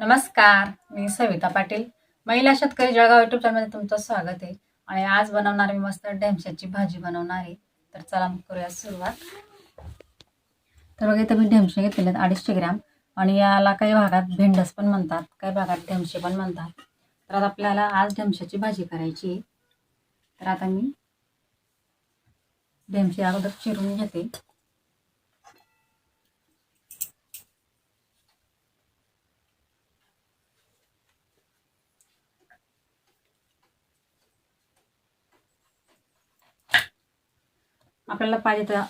नमस्कार मी सविता पाटील. महिला शेतकरी जळगाव युट्यूब चॅनलमध्ये तुमचं स्वागत आहे. आणि आज बनवणार मी मस्त ढेमशाची भाजी बनवणार आहे. तर चला मग करूया सुरुवात. तर बघा इथं मी ढेमशे घेतलेले आहेत अडीचशे ग्रॅम. आणि याला काही भागात भेंडस पण म्हणतात काही भागात ढेमशे पण म्हणतात. तर आता आपल्याला आज ढेमशाची भाजी करायची आहे. तर आता मी ढेमशे अगोदर चिरून घेते. आपल्याला पाहिजे त्या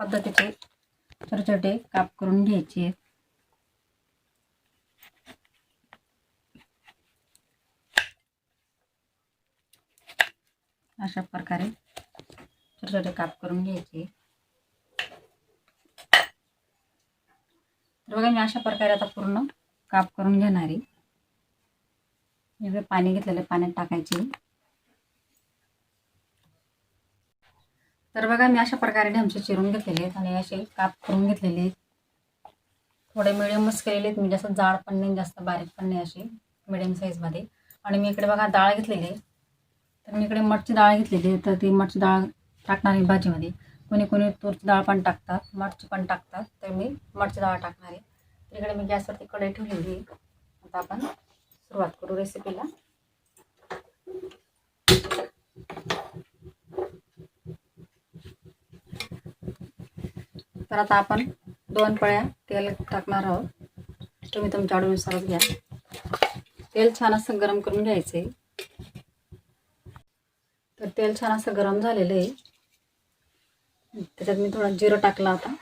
पद्धतीचे छोटे छोटे काप करून घ्यायचे. आहेत. अशा प्रकारे छोटे छोटे काप करून घ्यायचे. तर बघा मी अशा प्रकारे आता पूर्ण काप करून घेणार. आहे पाणी घेतलेलं पाण्यात टाकायचे. तर बघा मी अशा प्रकारे ढमसे चिरून घेतलेले आहेत आणि असे काप करून घेतलेले आहेत. थोडे मिडियमच केलेले आहेत. म्हणजे मी जास्त जाड पण नाही जास्त बारीक पण नाही असे मिडियम साईजमध्ये आणि मी इकडे बघा डाळ घेतलेली आहे. तर मी इकडे मठची डाळ घेतलेली आहे. तर ती मठची डाळ टाकणार आहे भाजीमध्ये. कोणी कोणी तूरची डाळ पण टाकतात मठची पण टाकतात. तर मी मठची डाळ टाकणार आहे. तर इकडे मी गॅसवरती कढई ठेवलेली आहे. आता आपण सुरुवात करू रेसिपीला तर आता आपण दोन पळ्या तेल टाकणार आहोत. तुम्ही तुमच्या आवडीनुसारच घ्या. तेल छान असं गरम करून घ्यायचं आहे तर तेल छान असं गरम झालेलं आहे. त्याच्यात मी थोडा जिरं टाकला होता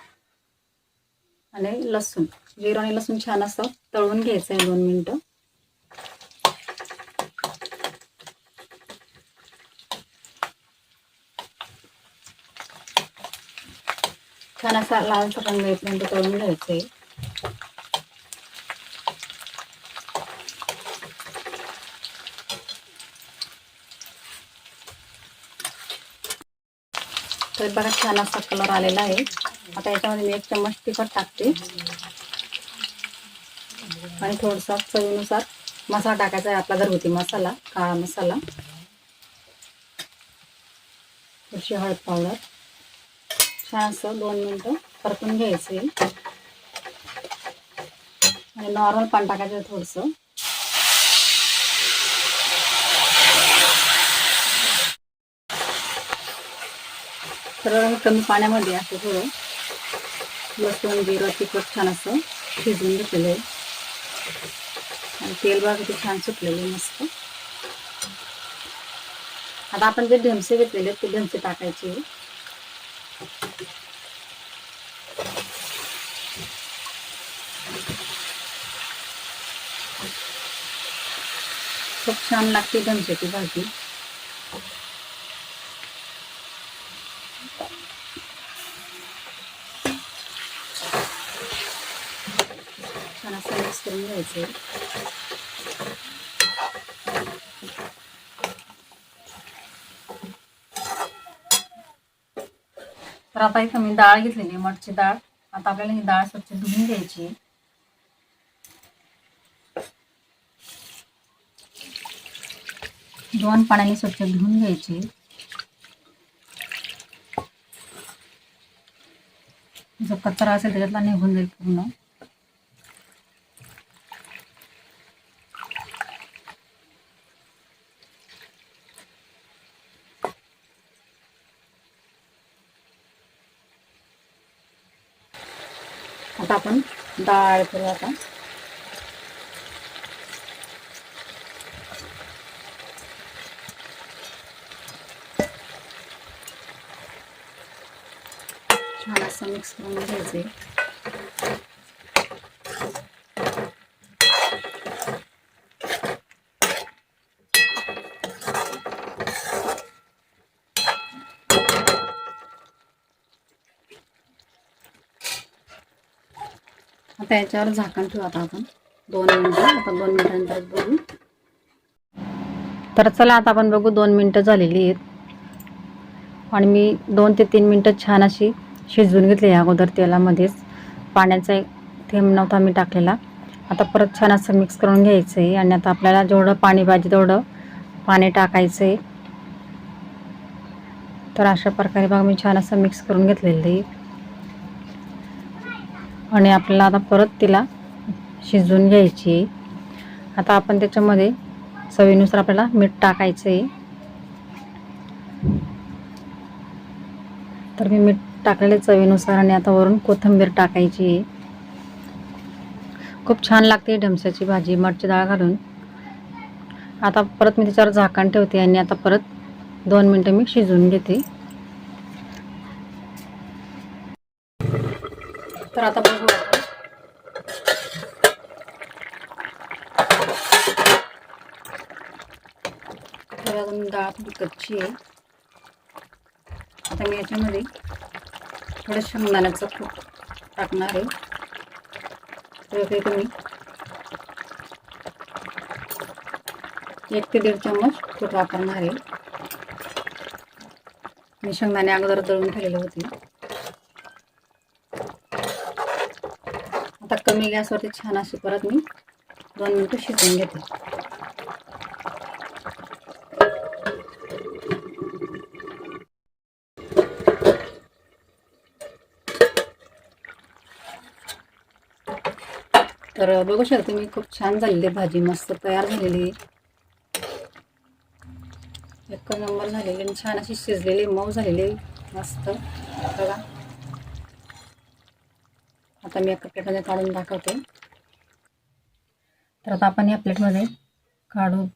आणि लसूण जिरं आणि लसूण छान असं तळून घ्यायचं आहे दोन मिनटं. छान असा लालसा रंग येईपर्यंत तळून घ्यायचं आहे तर बघा छान असा कलर आलेला आहे आता याच्यामध्ये मी एक चम्मच तिखट टाकते आणि थोडसा चवीनुसार मसाला टाकायचा आहे आपला घरगुती मसाला काळा मसाला थोडीशी हळद पावडर छान असं दोन मिनटं परतून घ्यायचं आहे. आणि नॉर्मल पाणी टाकायचं थोडंसं. तर कमी पाण्यामध्ये असं थोडं लसूण जिरं तिखट छान असं शिजवून घेतलेलं आहे. आणि तेल बघा किती छान सुटलेलं आहे मस्त. आता आपण जे ढेमसे घेतलेले ते ढेमसे टाकायचे खूप छान लागते ढेमशाची भाजी. छान असं मिक्स करून घ्यायचं. तर आता इथं मी डाळ घेतलेली मठची डाळ. आता आपल्याला ही डाळ स्वच्छ धुवून घ्यायची दोन पाण्याने स्वच्छ धुवून घ्यायची. जो कचरा असेल त्याच्यातला निघून जाईल पूर्ण. आता आपण डाळ करू आता. छान असं मिक्स करून घ्यायचे आता याच्यावर झाकण ठेवू आता आपण. दोन मिनटं आता दोन मिनिटांनंतर बघू. तर चला आता आपण बघू दोन मिनटं झालेली आहेत. आणि मी दोन ते तीन मिनटं छान अशी शिजवून घेतले या अगोदर तेलामध्येच. पाण्याचा एक थेंब नव्हता मी टाकलेला. आता परत छान असं मिक्स करून घ्यायचं आहे आणि आता आपल्याला जेवढं पाणी पाहिजे तेवढं पाणी टाकायचं आहे तर अशा प्रकारे बघा मी छान असं मिक्स करून घेतलेलं आहे. आणि आपल्याला आता परत तिला शिजवून घ्यायची आहे. आता आपण त्याच्यामध्ये चवीनुसार आपल्याला मीठ टाकायचं आहे तर मी मीठ टाकलेले चवीनुसार आणि आता वरून कोथिंबीर टाकायची. आहे खूप छान लागते ढमसाची भाजी मठची डाळ घालून. आता परत मी त्याच्यावर झाकण ठेवते आणि आता परत दोन मिनटं मी शिजवून घेते. तर आता बघू अजून डाळ कच्ची आहे. आता मी याच्यामध्ये थोडं शेंगदाण्याचं खूप टाकणार आहे. तुम्ही एक ते दीड चम्मच तूप वापरणार आहे. मी शेंगदाणे अगोदर दळून ठेवलेले होते. आता कमी गॅसवरती छान अशी परत मी दोन मिनटं शिजवून घेते. तर बघू शकता तुम्ही खूप छान झालेली आहे भाजी मस्त तयार झालेली. आहे एक नंबर झालेली आणि छान अशी शिजलेली मऊ झालेली आहे मस्त. बघा. आता मी एका प्लेटमध्ये काढून दाखवते. तर आता आपण या प्लेटमध्ये काढू.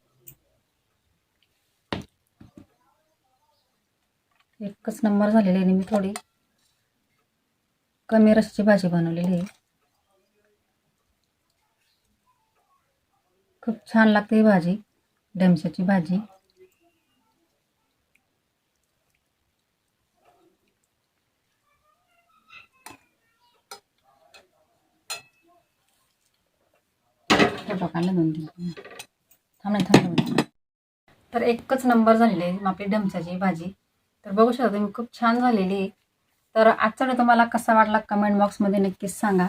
एकच नंबर झालेली आहे आणि मी थोडी कमी रसाची भाजी बनवलेली आहे. खूप छान लागते ही भाजी डमशाची भाजी. दोन तीन. थांब थांब तर एकच नंबर झालेली आहे आपली डमशाची भाजी. तर बघू शकता तुम्ही खूप छान झालेली आहे. तर आजचा व्हिडिओ तुम्हाला कसा वाटला कमेंट बॉक्समध्ये नक्कीच सांगा.